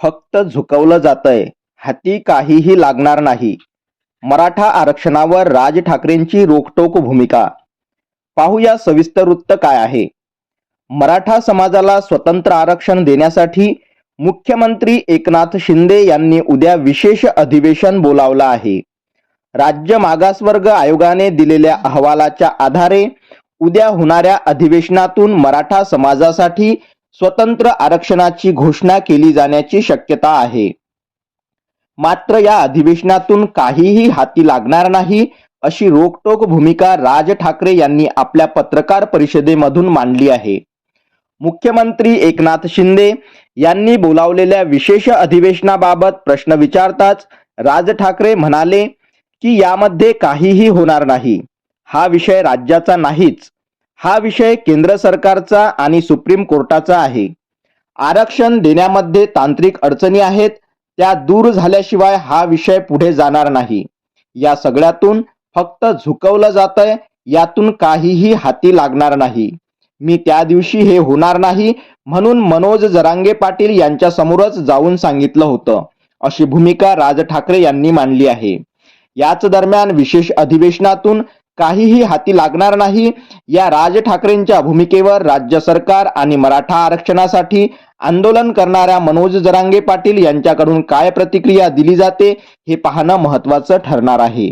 फक्त झुकवलं जातंय हाती काहीही लागणार नाही. मराठा आरक्षणावर राज ठाकरेंची रोखटोक भूमिका. पाहूया सविस्तर वृत्त काय आहे. मराठा समाजाला स्वतंत्र आरक्षण देण्यासाठी मुख्यमंत्री एकनाथ शिंदे यांनी उद्या विशेष अधिवेशन बोलावलं आहे. राज्य मागासवर्ग आयोगाने दिलेल्या अहवालाच्या आधारे उद्या होणाऱ्या अधिवेशनातून मराठा समाजासाठी स्वतंत्र आरक्षणाची घोषणा केली जाण्याची शक्यता आहे. मात्र या अधिवेशनातून काहीही हाती लागणार नाही अशी रोकटोक भूमिका राज ठाकरे यांनी आपल्या पत्रकार परिषदेमधून मांडली आहे. मुख्यमंत्री एकनाथ शिंदे यांनी बोलावलेल्या विशेष अधिवेशनाबाबत प्रश्न विचारताच राज ठाकरे म्हणाले की यामध्ये काहीही होणार नाही. हा विषय राज्याचा नाहीच हा विषय केंद्र सरकारचा आणि सुप्रीम कोर्टाचा आहे. आरक्षण देण्यामध्ये तांत्रिक अडचणी आहेत त्या दूर झाल्याशिवाय हा विषय पुढे जाणार नाही. या सगळ्यातून फक्त झुकवलं जातंय यातून काहीही हाती लागणार नाही. मी त्या दिवशी हे होणार नाही म्हणून मनोज जरांगे पाटील यांच्या समोरच जाऊन सांगितलं होतं. अशी भूमिका राज ठाकरे यांनी मांडली आहे. याच दरम्यान विशेष अधिवेशनातून काहीही हाती लागणार नाही. या राज ठाकरेंच्या भूमिकेवर राज्य सरकार आणि मराठा आरक्षणासाठी आंदोलन करणाऱ्या मनोज जरांगे पाटील यांच्याकडून काय प्रतिक्रिया दिली जाते हे पाहणं महत्वाचं ठरणार आहे.